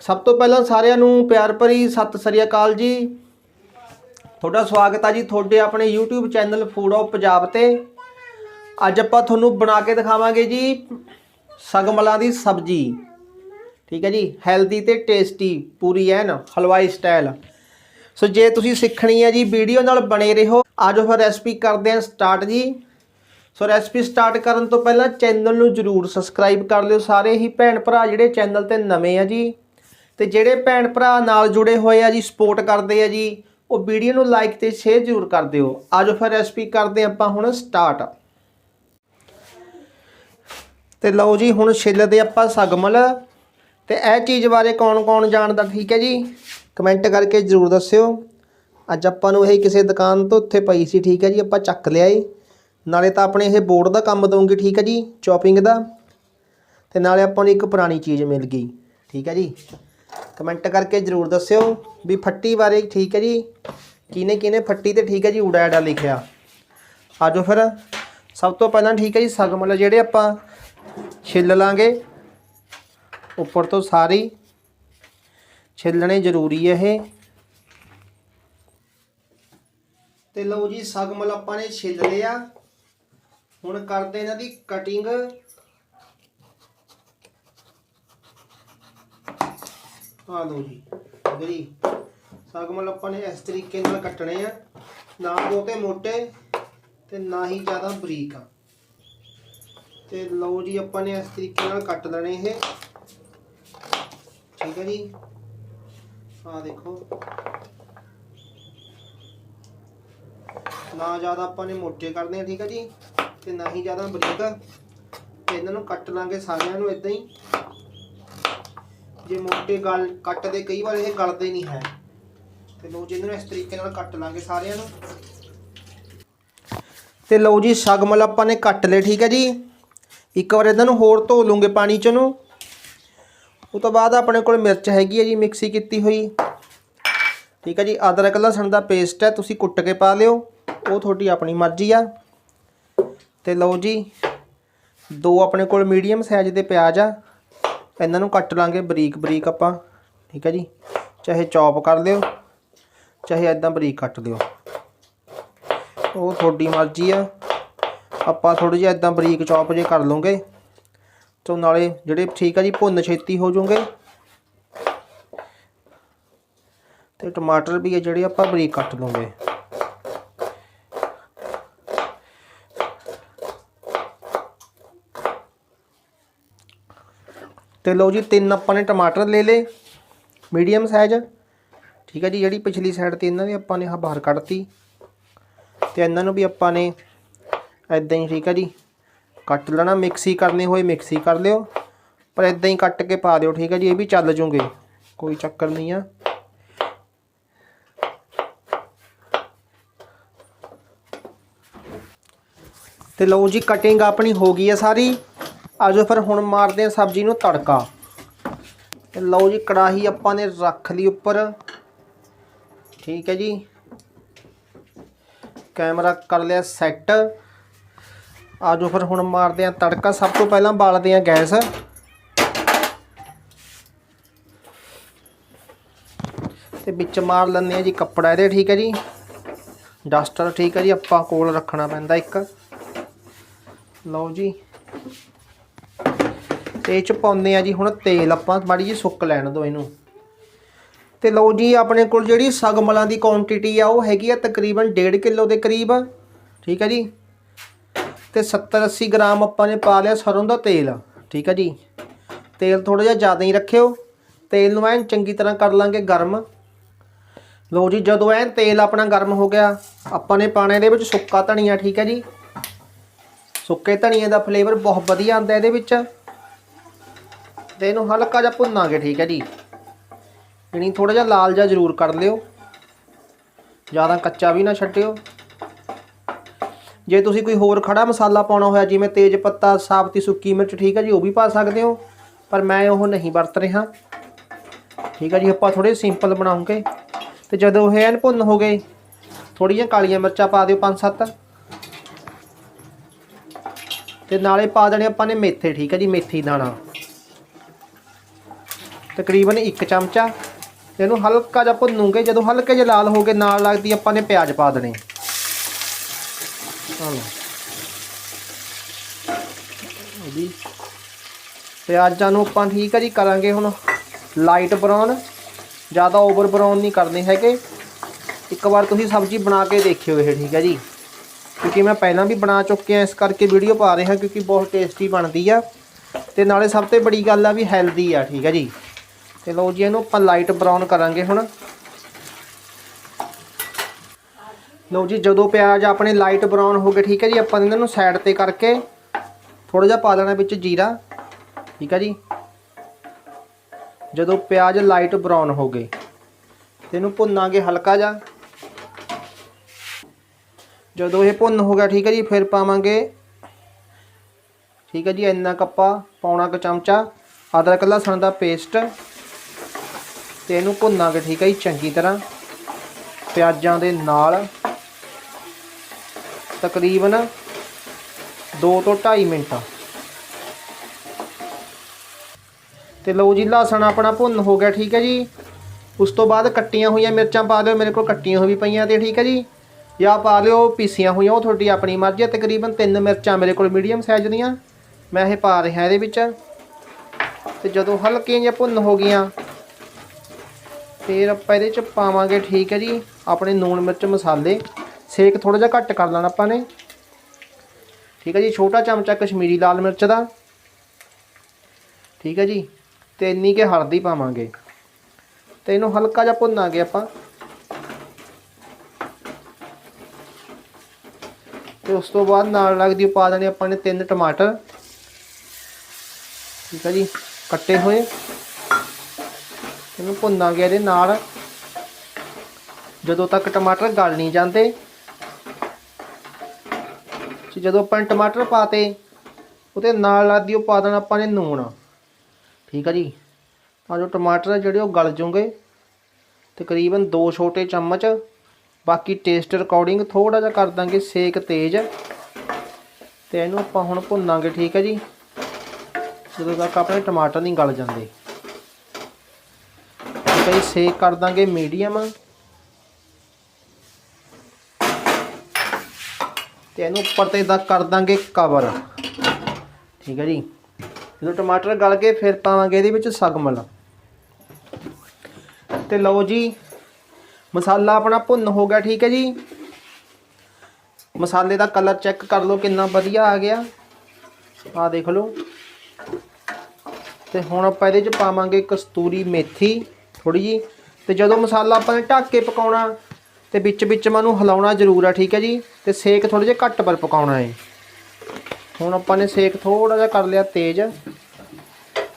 ਸਭ ਤੋਂ ਪਹਿਲਾਂ ਸਾਰਿਆਂ ਨੂੰ ਪਿਆਰ ਭਰੀ ਸਤਿ ਸ੍ਰੀ ਅਕਾਲ ਜੀ। ਤੁਹਾਡਾ ਸਵਾਗਤ ਆ ਜੀ ਤੁਹਾਡੇ ਆਪਣੇ YouTube channel food of Punjab ਤੇ। ਅੱਜ ਆਪਾਂ ਤੁਹਾਨੂੰ ਬਣਾ ਕੇ ਦਿਖਾਵਾਂਗੇ ਜੀ ਸਗਮਲਾਂ ਦੀ ਸਬਜ਼ੀ। ਠੀਕ ਹੈ ਜੀ ਹੈਲਦੀ ਤੇ ਟੇਸਟੀ ਪੂਰੀ ਐਨ ਹਲਵਾਈ ਸਟਾਈਲ ਸੋ ਜੇ ਤੁਸੀਂ ਸਿੱਖਣੀ ਹੈ ਜੀ ਵੀਡੀਓ ਨਾਲ ਬਣੇ ਰਹੋ, ਆਜੋ ਫਿਰ ਰੈਸਪੀ ਕਰਦੇ ਹਾਂ ਸਟਾਰਟ ਜੀ। ਸੋ ਰੈਸਪੀ ਸਟਾਰਟ ਕਰਨ ਤੋਂ ਪਹਿਲਾਂ ਚੈਨਲ ਨੂੰ ਜਰੂਰ ਸਬਸਕ੍ਰਾਈਬ ਕਰ ਲਿਓ, ਸਾਰੇ ਹੀ ਭੈਣ ਭਰਾ ਜਿਹੜੇ ਚੈਨਲ ਤੇ ਨਵੇਂ ਆ ਜੀ। ਤੇ ਜਿਹੜੇ ਭੈਣ ਭਰਾ ਨਾਲ ਜੁੜੇ ਹੋਏ ਆ ਜੀ ਸਪੋਰਟ ਕਰਦੇ ਆ ਜੀ, ਉਹ ਵੀਡੀਓ ਨੂੰ ਲਾਈਕ ਤੇ ਸ਼ੇਅਰ ਜਰੂਰ ਕਰ ਦਿਓ। ਆਜੋ ਫਿਰ ਰੈਸਪੀ ਕਰਦੇ ਆਪਾਂ ਹੁਣ ਸਟਾਰਟ ਤੇ ਲਓ ਜੀ, ਹੁਣ ਛਿੱਲਦੇ ਆਪਾਂ ਸਗਮਲ। ਤੇ ਇਹ ਚੀਜ਼ ਬਾਰੇ ਕੌਣ-ਕੌਣ ਜਾਣਦਾ, ਠੀਕ ਹੈ ਜੀ? ਕਮੈਂਟ ਕਰਕੇ ਜਰੂਰ ਦੱਸਿਓ। ਅੱਜ ਆਪਾਂ ਨੂੰ ਇਹ ਕਿਸੇ ਦੁਕਾਨ ਤੋਂ ਉੱਥੇ ਪਈ ਸੀ, ਠੀਕ ਹੈ ਜੀ, ਆਪਾਂ ਚੱਕ ਲਿਆਏ ਨਾਲੇ ਤਾਂ ਆਪਣੇ ਇਹ ਬੋਰਡ ਦਾ ਕੰਮ ਦਊਂਗੀ, ਠੀਕ ਹੈ ਜੀ ਚੌਪਿੰਗ ਦਾ। ਤੇ ਨਾਲੇ ਆਪਾਂ ਨੂੰ ਇੱਕ ਪੁਰਾਣੀ ਚੀਜ਼ ਮਿਲ ਗਈ, ਠੀਕ ਹੈ ਜੀ। ਕਮੈਂਟ ਕਰਕੇ ਜਰੂਰ ਦੱਸਿਓ ਵੀ ਫੱਟੀ ਬਾਰੇ ਠੀਕ ਹੈ ਜੀ? ਕਿਨੇ ਕਿਨੇ ਫੱਟੀ ਤੇ ਠੀਕ ਹੈ ਜੀ? ਊੜਾ ਐਡਾ ਲਿਖਿਆ। ਆਜੋ ਫਿਰ। ਸਭ ਤੋਂ ਪਹਿਲਾਂ ਠੀਕ ਹੈ ਜੀ ਸਗਮਲ ਜਿਹੜੇ ਆਪਾਂ ਛਿੱਲ ਲਾਂਗੇ, ਉੱਪਰ ਤੋਂ ਸਾਰੀ ਛਿੱਲਣੇ ਜ਼ਰੂਰੀ ਹੈ ਇਹ। ਤੇ ਲਓ ਜੀ ਸਗਮਲ ਆਪਾਂ ਨੇ ਛਿੱਲ ਲਿਆ। ਹੁਣ ਕਰਦੇ ਇਹਨਾਂ ਦੀ ਕਟਿੰਗ ਆ ਲਓ ਜੀ। ਗਰੀ। ਸਗਮਲ ਆਪਾਂ ਨੇ ਇਸ ਤਰੀਕੇ ਨਾਲ ਕੱਟਣੇ ਆ। ਨਾ ਬਹੁਤੇ ਮੋਟੇ ਤੇ ਨਾ ਹੀ ਜ਼ਿਆਦਾ ਬਰੀਕ ਆ। ਤੇ ਲਓ ਜੀ, ਆਪਾਂ ਨੇ ਇਸ ਤਰੀਕੇ ਨਾਲ ਕੱਟ ਲੈਣੇ ਇਹ। ਠੀਕ ਹੈ ਜੀ। ਆ ਦੇਖੋ। ਨਾ ਜ਼ਿਆਦਾ ਆਪਾਂ ਨੇ ਮੋਟੇ ਕਰਨੇ ਆ, ਠੀਕ ਹੈ ਜੀ। ਤੇ ਨਾ ਹੀ ਜ਼ਿਆਦਾ ਬਰੀਕ। ਤੇ ਇਹਨਾਂ ਨੂੰ ਕੱਟ ਲਾਂਗੇ ਸਾਰਿਆਂ ਨੂੰ ਇਦਾਂ ਹੀ। ਜੇ ਮੋਟੇ ਗਲ ਕੱਟਦੇ ਕਈ ਵਾਰ ਇਹ ਗਲਦੇ ਨਹੀਂ ਹੈ। ਤੇ ਲਓ ਜੀ, ਇਹਨਾਂ ਨੂੰ ਇਸ ਤਰੀਕੇ ਨਾਲ ਕੱਟ ਲਾਂਗੇ ਸਾਰਿਆਂ ਨੂੰ। ਤੇ ਲਓ ਜੀ, ਸਗਮਲ ਆਪਾਂ ਨੇ ਕੱਟ ਲਏ, ਠੀਕ ਹੈ ਜੀ? ਇੱਕ ਵਾਰ ਇਹਨਾਂ ਨੂੰ ਹੋਰ ਧੋ ਲੂੰਗੇ ਪਾਣੀ ਚ ਨੂੰ ਉਹ ਤੋਂ ਬਾਅਦ ਆਪਣੇ ਕੋਲ ਮਿਰਚ ਹੈਗੀ ਹੈ ਜੀ, ਮਿਕਸੀ ਕੀਤੀ ਹੋਈ। ਠੀਕ ਹੈ ਜੀ, ਅਦਰਕ, ਲਸਣ ਦਾ ਪੇਸਟ ਹੈ, ਤੁਸੀਂ ਕੁੱਟ ਕੇ ਪਾ ਲਿਓ। ਉਹ ਤੁਹਾਡੀ ਆਪਣੀ ਮਰਜ਼ੀ ਆ। ਤੇ ਲਓ ਜੀ, ਦੋ ਆਪਣੇ ਕੋਲ ਮੀਡੀਅਮ ਸਾਈਜ਼ ਦੇ ਪਿਆਜ਼ ਆ। ਇਹਨਾਂ ਨੂੰ ਕੱਟ ਲਾਂਗੇ ਬਰੀਕ ਬਰੀਕ ਆਪਾਂ, ਠੀਕ ਹੈ ਜੀ। ਚਾਹੇ ਚੌਪ ਕਰ ਲਿਓ, ਚਾਹੇ ਐਦਾਂ ਬਰੀਕ ਕੱਟ ਲਿਓ। ਉਹ ਤੁਹਾਡੀ ਮਰਜ਼ੀ ਆ। ਆਪਾਂ ਥੋੜੀ ਜਿਹਾ ਐਦਾਂ ਬਰੀਕ ਚੌਪ ਜੇ ਕਰ ਲਵਾਂਗੇ। ਤੋਂ ਨਾਲੇ ਜਿਹੜੇ, ਠੀਕ ਆ ਜੀ, ਭੁੰਨ ਛੇਤੀ ਹੋ ਜਾਣਗੇ ਤੇ ਟਮਾਟਰ ਵੀ ਹੈ ਜਿਹੜੇ ਆਪਾਂ ਬਰੀਕ ਕੱਟ ਲਵਾਂਗੇ। ਤੇ ਲਓ ਜੀ, ਤਿੰਨ ਆਪਾਂ ਨੇ ਟਮਾਟਰ ਲੈ ਲਏ ਮੀਡੀਅਮ ਸਾਈਜ਼ ਠੀਕ ਹੈ ਜੀ, ਜਿਹੜੀ ਪਿਛਲੀ ਸਾਈਡ ਤੇ ਇਹਨਾਂ ਦੀ ਆਪਾਂ ਨੇ ਆਹ ਬਾਹਰ ਕੱਢਤੀ। ਤੇ ਇਹਨਾਂ ਨੂੰ ਵੀ ਆਪਾਂ ਨੇ ਐਦਾਂ ਹੀ, ਠੀਕ ਹੈ ਜੀ, ਕੱਟ ਲੈਣਾ ਮਿਕਸੀ ਕਰਨੇ ਹੋਏ ਮਿਕਸੀ ਕਰ ਲਿਓ। ਪਰ ਐਦਾਂ ਹੀ ਕੱਟ ਕੇ ਪਾ ਦਿਓ, ਠੀਕ ਹੈ ਜੀ, ਇਹ ਵੀ ਚੱਲ ਜੂਗੇ, ਕੋਈ ਚੱਕਰ ਨਹੀਂ ਆ। ਤੇ ਲਓ ਜੀ ਕਟਿੰਗ ਆਪਣੀ ਹੋ ਗਈ ਹੈ ਸਾਰੀ। ਆਜੋ ਫਿਰ ਹੁਣ ਮਾਰਦੇ ਆ ਸਬਜ਼ੀ ਨੂੰ ਤੜਕਾ। ਤੇ ਲਓ ਜੀ, ਕੜਾਹੀ ਆਪਾਂ ਨੇ ਰੱਖ ਲਈ ਉੱਪਰ। ਠੀਕ ਹੈ ਜੀ। ਕੈਮਰਾ ਕਰ ਲਿਆ ਸੈੱਟ। ਆਜੋ ਫਿਰ ਹੁਣ ਮਾਰਦੇ ਆ ਤੜਕਾ। ਸਭ ਤੋਂ ਪਹਿਲਾਂ ਬਾਲਦੇ ਆ ਗੈਸ। ਤੇ ਵਿੱਚ ਮਾਰ ਲੈਂਦੇ ਆ ਜੀ ਕੱਪੜਾ ਇਹਦੇ, ਠੀਕ ਹੈ ਜੀ। ਡਸਟਰ, ਠੀਕ ਹੈ ਜੀ, ਆਪਾਂ ਕੋਲ ਰੱਖਣਾ ਪੈਂਦਾ ਇੱਕ। ਲਓ ਜੀ। ਤੇ ਇਹ ਚ ਪਾਉਂਦੇ ਆ ਜੀ ਹੁਣ ਤੇਲ ਆਪਾਂ ਮਾੜੀ ਜੀ ਸੁੱਕ ਲੈਣ ਦੋ ਇਹਨੂੰ। ਤੇ ਲਓ ਜੀ, ਆਪਣੇ ਕੋਲ ਜਿਹੜੀ ਸਗਮਲਾਂ ਦੀ ਕੁਆਂਟੀਟੀ ਆ, ਉਹ ਹੈਗੀ ਆ ਤਕਰੀਬਨ 1.5 ਕਿਲੋ ਦੇ ਕਰੀਬ। ਠੀਕ ਹੈ ਜੀ? ਤੇ 70 80 ਗ੍ਰਾਮ ਆਪਾਂ ਨੇ ਪਾ ਲਿਆ ਸਰੋਂ ਦਾ ਤੇਲ। ਠੀਕ ਹੈ ਜੀ? ਤੇਲ ਥੋੜਾ ਜਿਹਾ ਜ਼ਿਆਦਾ ਹੀ ਰੱਖਿਓ। ਤੇਲ ਨੂੰ ਐਨ ਚੰਗੀ ਤਰ੍ਹਾਂ ਕਰ ਲਾਂਗੇ ਗਰਮ। ਲਓ ਜੀ, ਜਦੋਂ ਐਨ ਤੇਲ ਆਪਣਾ ਗਰਮ ਹੋ ਗਿਆ, ਆਪਾਂ ਨੇ ਪਾਣੇ ਇਹਦੇ ਵਿੱਚ ਸੁੱਕਾ ਧਨੀਆ। ਠੀਕ ਹੈ ਜੀ? ਸੁੱਕੇ ਧਨੀਏ ਦਾ ਫਲੇਵਰ ਬਹੁਤ ਵਧੀਆ ਆਉਂਦਾ ਇਹਦੇ ਵਿੱਚ। ਤੇ ਇਹਨੂੰ ਹਲਕਾ ਜਿਹਾ ਭੁੰਨਾਂਗੇ, ਠੀਕ ਹੈ ਜੀ। ਯਾਨੀ ਥੋੜਾ ਜਿਹਾ ਲਾਲ ਜਿਹਾ ਜ਼ਰੂਰ ਕਰ ਲਿਓ। ਜ਼ਿਆਦਾ ਕੱਚਾ ਵੀ ਨਾ ਛੱਡਿਓ। ਜੇ ਤੁਸੀਂ ਕੋਈ ਹੋਰ ਖੜਾ ਮਸਾਲਾ ਪਾਉਣਾ ਹੋਇਆ, ਜਿਵੇਂ ਤੇਜ ਪੱਤਾ, ਸਾਬਤੀ ਸੁੱਕੀ ਮਿਰਚ, ਠੀਕ ਹੈ ਜੀ, ਉਹ ਵੀ ਪਾ ਸਕਦੇ ਹੋ। ਪਰ ਮੈਂ ਉਹ ਨਹੀਂ ਵਰਤ ਰਿਹਾ। ਠੀਕ ਹੈ ਜੀ, ਆਪਾਂ ਥੋੜੇ ਸਿੰਪਲ ਬਣਾਉਂਗੇ। ਤੇ ਜਦੋਂ ਇਹ ਐਨ ਭੁੰਨ ਹੋ ਗਏ ਥੋੜੀਆਂ ਕਾਲੀਆਂ ਮਿਰਚਾਂ ਪਾ ਦਿਓ ਪੰਜ ਸੱਤ। ਤੇ ਨਾਲੇ ਪਾ ਦੇਣੇ ਆਪਾਂ ਨੇ ਮੇਥੇ, ਠੀਕ ਹੈ ਜੀ, ਮੇਥੀ ਦਾਣਾ। ਤਕਰੀਬਨ 1 ਚਮਚਾ, ਇਹਨੂੰ ਹਲਕਾ ਜਿਹਾ ਭੁੰਨੂਗੇ, ਜਦੋਂ ਹਲਕੇ ਜਿਹਾ ਲਾਲ ਹੋ ਕੇ ਨਾਲ ਲੱਗਦੀ ਆਪਾਂ ਨੇ ਪਿਆਜ਼ ਪਾ ਦੇਣੇ। ਆਹ ਜੀ ਪਿਆਜ਼ਾਂ ਨੂੰ ਆਪਾਂ ਠੀਕ ਹੈ ਜੀ ਕਰਾਂਗੇ ਹੁਣ ਲਾਈਟ ਬਰਾਊਨ। ਜ਼ਿਆਦਾ ਓਵਰ ਬਰਾਊਨ ਨਹੀਂ ਕਰਨੇ ਹੈਗੇ। ਇੱਕ ਵਾਰ ਤੁਸੀਂ ਸਬਜ਼ੀ ਬਣਾ ਕੇ ਦੇਖਿਓ ਇਹ, ਠੀਕ ਹੈ ਜੀ। ਕਿਉਂਕਿ ਮੈਂ ਪਹਿਲਾਂ ਵੀ ਬਣਾ ਚੁੱਕਿਆ, ਇਸ ਕਰਕੇ ਵੀਡੀਓ ਪਾ ਰਿਹਾ, ਕਿਉਂਕਿ ਬਹੁਤ ਟੇਸਟੀ ਬਣਦੀ ਆ। ਤੇ ਨਾਲੇ ਸਭ ਤੋਂ ਬੜੀ ਗੱਲ ਆ ਵੀ ਹੈਲਦੀ ਆ, ਠੀਕ ਹੈ ਜੀ। ਤੇ ਲਓ ਜੀ, ਇਹਨੂੰ ਆਪਾਂ ਲਾਈਟ ਬਰਾਊਨ ਕਰਾਂਗੇ ਹੁਣ। ਲਓ ਜੀ, ਜਦੋਂ ਪਿਆਜ਼ ਆਪਣੇ ਲਾਈਟ ਬਰਾਊਨ ਹੋ ਗਏ, ਠੀਕ ਹੈ ਜੀ, ਆਪਾਂ ਇਹਨਾਂ ਨੂੰ ਸਾਈਡ ਤੇ ਕਰਕੇ ਥੋੜਾ ਜਿਹਾ ਪਾ ਦੇਣਾ ਵਿੱਚ ਜੀਰਾ, ਠੀਕ ਹੈ ਜੀ। ਜਦੋਂ ਪਿਆਜ਼ ਲਾਈਟ ਬਰਾਊਨ ਹੋ ਗਏ, ਤੇ ਇਹਨੂੰ ਭੁੰਨਾਂਗੇ ਹਲਕਾ ਜਿਹਾ। ਜਦੋਂ ਇਹ ਭੁੰਨ ਹੋ ਗਿਆ, ਠੀਕ ਹੈ ਜੀ, ਫਿਰ ਪਾਵਾਂਗੇ, ਠੀਕ ਹੈ ਜੀ, ਇੰਨਾ ਕੱਪਾ ਪੌਣਾ ਕੁ ਚਮਚਾ, ਅਦਰਕ ਲਸਣ ਦਾ ਪੇਸਟ ਤੇ ਇਹਨੂੰ ਭੁੰਨਾਂਗੇ ਠੀਕ ਹੈ ਜੀ, ਚੰਗੀ ਤਰ੍ਹਾਂ। ਪਿਆਜ਼ਾਂ ਦੇ ਨਾਲ ਤਕਰੀਬਨ 2 ਤੋਂ 2.5 ਮਿੰਟ। ਤੇ ਲਓ ਜੀ, ਲਸਣ ਆਪਣਾ ਭੁੰਨ ਹੋ ਗਿਆ, ਠੀਕ ਹੈ ਜੀ। ਉਸ ਤੋਂ ਬਾਅਦ ਕੱਟੀਆਂ ਹੋਈਆਂ ਮਿਰਚਾਂ ਪਾ ਲਿਓ ਮੇਰੇ ਕੋਲ ਕੱਟੀਆਂ ਹੋਈ ਪਈਆਂ ਤੇ, ਠੀਕ ਹੈ ਜੀ। ਜਾਂ ਪਾ ਲਿਓ, ਪੀਸੀਆਂ ਹੋਈਆਂ, ਉਹ ਤੁਹਾਡੀ ਆਪਣੀ ਮਰਜ਼ੀ ਹੈ ਤਕਰੀਬਨ ਤਿੰਨ ਮਿਰਚਾਂ ਮੇਰੇ ਕੋਲ ਮੀਡੀਅਮ ਸਾਈਜ਼ ਦੀਆਂ। ਮੈਂ ਇਹ ਪਾ ਰਿਹਾ ਇਹਦੇ ਵਿੱਚ। ਤੇ ਜਦੋਂ ਹਲਕੀਆਂ ਜਿਹੀਆਂ ਭੁੰਨ ਹੋ ਗਈਆਂ ਫਿਰ ਆਪਾਂ ਇਹਦੇ ਚ ਪਾਵਾਂਗੇ, ਠੀਕ ਹੈ ਜੀ, ਆਪਣੇ ਨੂਣ ਮਿਰਚ ਮਸਾਲੇ। ਸੇਕ ਥੋੜਾ ਜਿਹਾ ਘੱਟ ਕਰ ਲੈਣਾ ਆਪਾਂ ਨੇ। ਠੀਕ ਹੈ ਜੀ, ਛੋਟਾ ਚਮਚਾ ਕਸ਼ਮੀਰੀ ਲਾਲ ਮਿਰਚ ਦਾ। ਠੀਕ ਹੈ ਜੀ, ਤੇ ਇੰਨੀ ਕੇ ਹਲਦੀ ਪਾਵਾਂਗੇ। ਤੇ ਇਹਨੂੰ ਹਲਕਾ ਜਿਹਾ ਭੁੰਨਾਂਗੇ ਆਪਾਂ। ਤੇ ਉਸ ਤੋਂ ਬਾਅਦ ਨਾਲ ਲੱਗਦੀ ਪਾ ਦੇਣੇ ਆਪਾਂ ਨੇ ਤਿੰਨ ਟਮਾਟਰ। ਠੀਕ ਹੈ ਜੀ, ਕੱਟੇ ਹੋਏ। ਇਹਨੂੰ ਭੁੰਨਾਂਗੇ ਇਹਦੇ ਨਾਲ। ਜਦੋਂ ਤੱਕ ਟਮਾਟਰ ਗਲ ਨਹੀਂ ਜਾਂਦੇ, ਤੇ ਜਦੋਂ ਆਪਾਂ ਟਮਾਟਰ ਪਾਤੇ, ਉਹਦੇ ਨਾਲ ਲੱਗਦੀ ਉਹ ਪਾ ਦੇਣਾ ਆਪਾਂ ਨੇ ਨੂਣ। ਠੀਕ ਆ ਜੀ? ਤਾਂ ਜੋ ਟਮਾਟਰ ਜਿਹੜੇ ਉਹ ਗਲ ਜੂਗੇ, ਤਕਰੀਬਨ 2 ਛੋਟੇ ਚਮਚ। ਬਾਕੀ ਟੇਸਟ ਰਿਕਾਰਡਿੰਗ ਥੋੜਾ ਜਿਹਾ ਕਰ ਦਾਂਗੇ ਸੇਕ ਤੇਜ਼। ਤੇ ਇਹਨੂੰ ਆਪਾਂ ਹੁਣ ਭੁੰਨਾਂਗੇ, ਠੀਕ ਹੈ ਜੀ? ਜਦੋਂ ਤੱਕ ਆਪਣੇ ਟਮਾਟਰ ਨਹੀਂ ਗਲ ਜਾਂਦੇ। ਠੀਕ ਹੈ ਸੇਕ ਕਰ ਦਾਂਗੇ ਮੀਡੀਅਮ ਤੇ ਇਹਨੂੰ ਉੱਪਰ ਤੇ ਦਾ ਕਰ ਦਾਂਗੇ ਕਵਰ ਠੀਕ ਹੈ ਜੀ। ਜਦੋਂ ਟਮਾਟਰ ਗਲ ਗਏ ਫਿਰ ਪਾਵਾਂਗੇ ਇਹਦੇ ਵਿੱਚ ਸਗਮਲ। ਤੇ ਲਓ ਜੀ, ਮਸਾਲਾ ਆਪਣਾ ਭੁੰਨ ਹੋ ਗਿਆ, ਠੀਕ ਹੈ ਜੀ। ਮਸਾਲੇ ਦਾ ਕਲਰ ਚੈੱਕ ਕਰ ਲਓ ਕਿੰਨਾ ਵਧੀਆ ਆ ਗਿਆ। ਆ ਦੇਖ ਲਓ। ਤੇ ਹੁਣ ਆਪਾਂ ਇਹਦੇ ਚ ਪਾਵਾਂਗੇ ਕਸਤੂਰੀ ਮੇਥੀ। ਥੋੜੀ ਜੀ ਤੇ ਜਦੋਂ ਮਸਾਲਾ ਆਪਾਂ ਨੇ ਢੱਕ ਕੇ ਪਕਾਉਣਾ, ਤੇ ਵਿੱਚ ਵਿੱਚ ਮੈਨੂੰ ਹਿਲਾਉਣਾ ਜ਼ਰੂਰ ਆ, ਠੀਕ ਹੈ ਜੀ? ਤੇ ਸੇਕ ਥੋੜੇ ਜਿਹਾ ਘੱਟ ਪਰ ਪਕਾਉਣਾ ਹੈ। ਹੁਣ ਆਪਾਂ ਨੇ ਸੇਕ ਥੋੜਾ ਜਿਹਾ ਕਰ ਲਿਆ ਤੇਜ਼।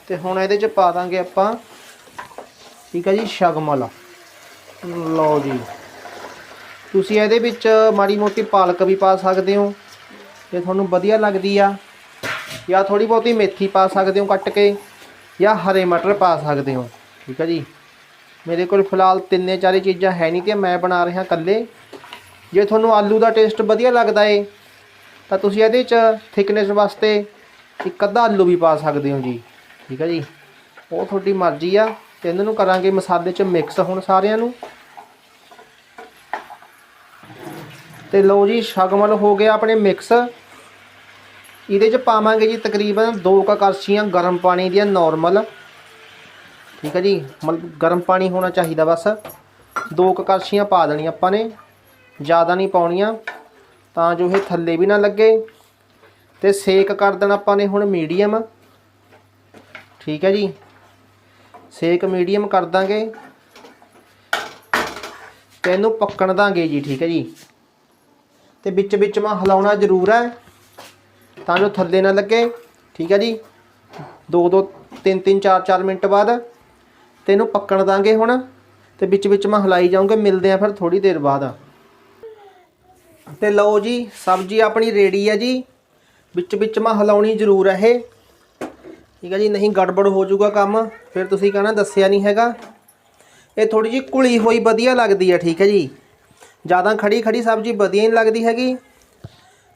ਤੇ ਹੁਣ ਇਹਦੇ ਚ ਪਾ ਦਾਂਗੇ ਆਪਾਂ, ਠੀਕ ਹੈ ਜੀ ਸ਼ਗਮਲ ਲਓ ਜੀ। ਤੁਸੀਂ ਇਹਦੇ ਵਿੱਚ ਮਾੜੀ ਮੋਟੀ ਪਾਲਕ ਵੀ ਪਾ ਸਕਦੇ ਹੋ। ਜੇ ਤੁਹਾਨੂੰ ਵਧੀਆ ਲੱਗਦੀ ਆ, ਜਾਂ ਥੋੜੀ ਬਹੁਤੀ ਮੇਥੀ ਪਾ ਸਕਦੇ ਹੋ ਕੱਟ ਕੇ, ਜਾਂ ਹਰੇ ਮਟਰ ਪਾ ਸਕਦੇ ਹੋ, ਠੀਕ ਹੈ ਜੀ? ਮੇਰੇ ਕੋਲ ਫਿਲਹਾਲ ਤਿੰਨੇ ਚਾਰੇ ਚੀਜ਼ਾਂ ਹੈ ਨਹੀਂ ਤੇ ਮੈਂ ਬਣਾ ਰਿਹਾ ਇਕੱਲੇ। ਜੇ ਤੁਹਾਨੂੰ ਆਲੂ ਦਾ ਟੇਸਟ ਵਧੀਆ ਲੱਗਦਾ ਏ, ਤਾਂ ਤੁਸੀਂ ਇਹਦੇ 'ਚ ਥਿਕਨੈਸ ਵਾਸਤੇ ਇੱਕ ਅੱਧਾ ਆਲੂ ਵੀ ਪਾ ਸਕਦੇ ਹੋ ਜੀ। ਠੀਕ ਹੈ ਜੀ? ਉਹ ਤੁਹਾਡੀ ਮਰਜ਼ੀ ਆ। ਤੇ ਇਹਨਾਂ ਨੂੰ ਕਰਾਂਗੇ ਮਸਾਲੇ 'ਚ ਮਿਕਸ ਹੁਣ ਸਾਰਿਆਂ ਨੂੰ। ਤੇ ਲਓ ਜੀ, ਸ਼ਗਮਲ ਹੋ ਗਿਆ ਆਪਣੇ ਮਿਕਸ ਇਹਦੇ 'ਚ ਪਾਵਾਂਗੇ ਜੀ ਤਕਰੀਬਨ 2 ਕ ਕਰਸ਼ੀਆਂ ਗਰਮ ਪਾਣੀ ਦੀਆਂ ਨਾਰਮਲ ਠੀਕ ਹੈ ਜੀ, ਮਤਲਬ ਗਰਮ ਪਾਣੀ ਹੋਣਾ ਚਾਹੀਦਾ ਬਸ। 2 ਕ ਕੜਛੀਆਂ ਪਾ ਦੇਣੀਆਂ ਆਪਾਂ ਨੇ, ਜ਼ਿਆਦਾ ਨਹੀਂ ਪਾਉਣੀਆਂ, ਤਾਂ ਜੋ ਇਹ ਥੱਲੇ ਵੀ ਨਾ ਲੱਗੇ। ਤੇ ਸੇਕ ਕਰ ਦੇਣਾ ਆਪਾਂ ਨੇ ਹੁਣ ਮੀਡੀਅਮ। ਠੀਕ ਹੈ ਜੀ, ਸੇਕ ਮੀਡੀਅਮ ਕਰ ਦਾਂਗੇ। ਤੇ ਇਹਨੂੰ ਪੱਕਣ ਦਾਂਗੇ ਜੀ, ਠੀਕ ਹੈ ਜੀ। ਤੇ ਵਿੱਚ ਵਿੱਚ ਮੈਂ ਹਿਲਾਉਣਾ ਜ਼ਰੂਰ ਹੈ, ਤਾਂ ਜੋ ਥੱਲੇ ਨਾ ਲੱਗੇ। ਠੀਕ ਹੈ ਜੀ 2 2 3 3 4 4 ਮਿੰਟ ਬਾਅਦ ਤੇ ਇਹਨੂੰ ਪੱਕਣ ਦਾਂਗੇ ਹੁਣ ਤੇ ਵਿੱਚ ਵਿੱਚ ਮੈਂ ਹਿਲਾਈ ਜਾਊਂਗਾ, ਮਿਲਦੇ ਆ ਫਿਰ ਥੋੜੀ ਦੇਰ ਬਾਅਦ। ਤੇ ਲਓ ਜੀ, ਸਬਜ਼ੀ ਆਪਣੀ ਰੈਡੀ ਹੈ ਜੀ। ਵਿੱਚ ਵਿੱਚ ਮੈਂ ਹਿਲਾਉਣੀ ਜ਼ਰੂਰ ਹੈ ਇਹ। ਠੀਕ ਹੈ ਜੀ, ਨਹੀਂ ਗੜਬੜ ਹੋ ਜਾਊਗਾ ਕੰਮ, ਫਿਰ ਤੁਸੀਂ ਕਹਣਾ ਦੱਸਿਆ ਨਹੀਂ ਹੈਗਾ। ਇਹ ਥੋੜੀ ਜੀ ਘੁਲੀ ਹੋਈ ਵਧੀਆ ਲੱਗਦੀ ਹੈ, ਠੀਕ ਹੈ ਜੀ। ਜ਼ਿਆਦਾ ਖੜੀ ਖੜੀ ਸਬਜ਼ੀ ਵਧੀਆ ਨਹੀਂ ਲੱਗਦੀ ਹੈਗੀ।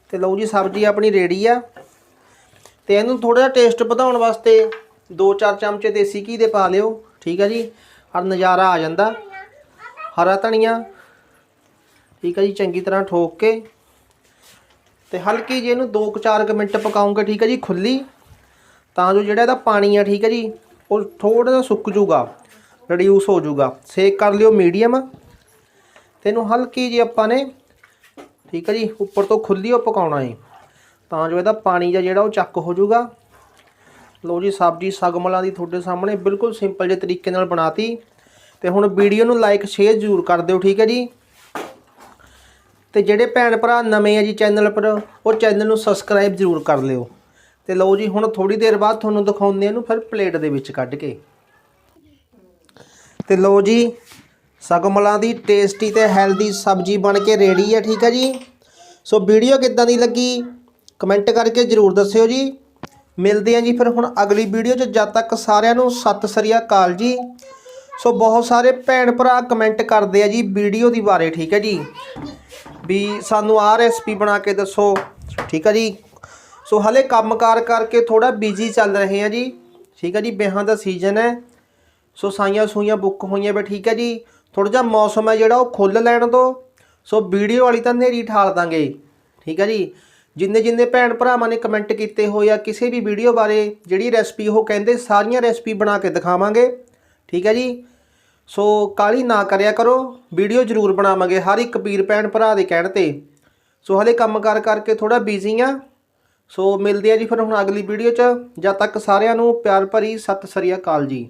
ਤੇ ਲਓ ਜੀ, ਸਬਜ਼ੀ ਆਪਣੀ ਰੈਡੀ ਆ। ਤੇ ਇਹਨੂੰ ਥੋੜਾ ਜਿਹਾ ਟੇਸਟ ਵਧਾਉਣ ਵਾਸਤੇ 2-4 ਚਮਚੇ ਦੇਸੀ ਘੀ ਦੇ ਪਾ ਲਿਓ। ਠੀਕ ਹੈ ਜੀ? ਔਰ ਨਜ਼ਾਰਾ ਆ ਜਾਂਦਾ। ਹਰਾ ਧਨੀਆ। ਠੀਕ ਹੈ ਜੀ, ਚੰਗੀ ਤਰ੍ਹਾਂ ਠੋਕ ਕੇ। ਤੇ ਹਲਕੀ ਜੀ ਇਹਨੂੰ 2-4 ਮਿੰਟ ਪਕਾਉਂਗੇ, ਠੀਕ ਹੈ ਜੀ, ਖੁੱਲੀ। ਤਾਂ ਜੋ ਜਿਹੜਾ ਇਹਦਾ ਪਾਣੀ ਆ, ਠੀਕ ਹੈ ਜੀ, ਉਹ ਥੋੜਾ ਜਿਹਾ ਸੁੱਕ ਜੂਗਾ ਰਿਡਿਊਸ ਹੋ ਜੂਗਾ। ਸੇਕ ਕਰ ਲਿਓ ਮੀਡੀਅਮ ਤੇ ਇਹਨੂੰ ਹਲਕੀ ਜਿਹੀ ਆਪਾਂ ਨੇ, ਠੀਕ ਹੈ ਜੀ, ਉੱਪਰ ਤੋਂ ਖੁੱਲੀ ਉਹ ਪਕਾਉਣਾ ਹੈ ਤਾਂ ਜੋ ਇਹਦਾ ਪਾਣੀ ਜਿਹਾ ਜਿਹੜਾ ਉਹ ਚੱਕ ਹੋ ਜੂਗਾ। ਲੋ ਜੀ, ਸਬਜ਼ੀ ਸਗਮਲਾਂ ਦੀ ਤੁਹਾਡੇ ਸਾਹਮਣੇ ਬਿਲਕੁਲ ਸਿੰਪਲ ਜਿਹੇ ਤਰੀਕੇ ਨਾਲ ਬਣਾਤੀ। ਤੇ ਹੁਣ ਵੀਡੀਓ ਨੂੰ ਲਾਈਕ ਸ਼ੇਅਰ ਜ਼ਰੂਰ ਕਰ ਦਿਓ, ਠੀਕ ਹੈ ਜੀ? ਤੇ ਜਿਹੜੇ ਭੈਣ ਭਰਾ ਨਵੇਂ ਆ ਜੀ ਚੈਨਲ ਪਰ, ਉਹ ਚੈਨਲ ਨੂੰ ਸਬਸਕ੍ਰਾਈਬ ਜ਼ਰੂਰ ਕਰ ਲਿਓ। ਤੇ ਲਓ ਜੀ, ਹੁਣ ਥੋੜੀ ਦੇਰ ਬਾਅਦ ਤੁਹਾਨੂੰ ਦਿਖਾਉਂਦੇ ਆ ਇਹਨੂੰ ਫਿਰ ਪਲੇਟ ਦੇ ਵਿੱਚ ਕੱਢ ਕੇ। ਤੇ ਲਓ ਜੀ, ਸਗਮਲਾਂ ਦੀ ਟੇਸਟੀ ਤੇ ਹੈਲਦੀ ਸਬਜ਼ੀ ਬਣ ਕੇ ਰੈਡੀ ਹੈ ਠੀਕ ਹੈ ਜੀ? ਸੋ ਵੀਡੀਓ ਕਿੱਦਾਂ ਦੀ ਲੱਗੀ? ਕਮੈਂਟ ਕਰਕੇ ਜਰੂਰ ਦੱਸਿਓ ਜੀ। ਮਿਲਦੇ ਹਾਂ ਜੀ ਫਿਰ ਹੁਣ ਅਗਲੀ ਵੀਡੀਓ 'ਚ। ਜਦ ਤੱਕ ਸਾਰਿਆਂ ਨੂੰ ਸਤਿ ਸ੍ਰੀ ਅਕਾਲ ਜੀ। ਸੋ ਬਹੁਤ ਸਾਰੇ ਭੈਣ ਭਰਾ ਕਮੈਂਟ ਕਰਦੇ ਆ ਜੀ ਵੀਡੀਓ ਦੀ ਬਾਰੇ, ਠੀਕ ਹੈ ਜੀ? ਵੀ ਸਾਨੂੰ ਆਹ ਰੈਸਪੀ ਬਣਾ ਕੇ ਦੱਸੋ, ਠੀਕ ਹੈ ਜੀ? ਸੋ ਹਲੇ ਕੰਮਕਾਰ ਕਰਕੇ ਥੋੜਾ ਬਿਜ਼ੀ ਚੱਲ ਰਹੇ ਆ ਜੀ, ਠੀਕ ਹੈ ਜੀ? ਵਿਆਹਾਂ ਦਾ ਸੀਜ਼ਨ ਹੈ। ਸੋ ਸਾਈਆਂ ਸੂਈਆਂ ਬੁੱਕ ਹੋਈਆਂ ਵੇ, ਠੀਕ ਹੈ ਜੀ? ਥੋੜਾ ਜਿਹਾ ਮੌਸਮ ਹੈ ਜਿਹੜਾ, ਉਹ ਖੁੱਲ ਲੈਣ ਦੋ ਸੋ ਵੀਡੀਓ ਵਾਲੀ ਤਾਂ ਨੇਰੀ ਠਾਲ ਦਾਂਗੇ, ਠੀਕ ਹੈ ਜੀ? ਜਿੰਨੇ ਜਿੰਨੇ ਭੈਣ ਭਰਾਵਾਂ ਨੇ ਕਮੈਂਟ ਕੀਤੇ ਹੋ ਜਾਂ ਕਿਸੇ ਵੀ ਵੀਡੀਓ ਬਾਰੇ ਜਿਹੜੀ ਰੈਸਪੀ ਉਹ ਕਹਿੰਦੇ ਸਾਰੀਆਂ ਰੈਸਪੀ ਬਣਾ ਕੇ ਦਿਖਾਵਾਂਗੇ। ਠੀਕ ਹੈ ਜੀ? ਸੋ ਕਾਲੀ ਨਾ ਕਰਿਆ ਕਰੋ ਵੀਡੀਓ ਜ਼ਰੂਰ ਬਣਾਵਾਂਗੇ ਹਰ ਇੱਕ ਵੀਰ ਭੈਣ ਭਰਾ ਦੇ ਕਹਿਣ ਤੇ। ਸੋ ਹਲੇ ਕੰਮ ਕਰ ਕਰਕੇ ਥੋੜਾ ਬਿਜ਼ੀ ਆ। ਸੋ ਮਿਲਦੇ ਆ ਜੀ ਫਿਰ ਹੁਣ ਅਗਲੀ ਵੀਡੀਓ 'ਚ। ਜਦ ਤੱਕ ਸਾਰਿਆਂ ਨੂੰ ਪਿਆਰ ਭਰੀ ਸਤਿ ਸ੍ਰੀ ਅਕਾਲ ਜੀ।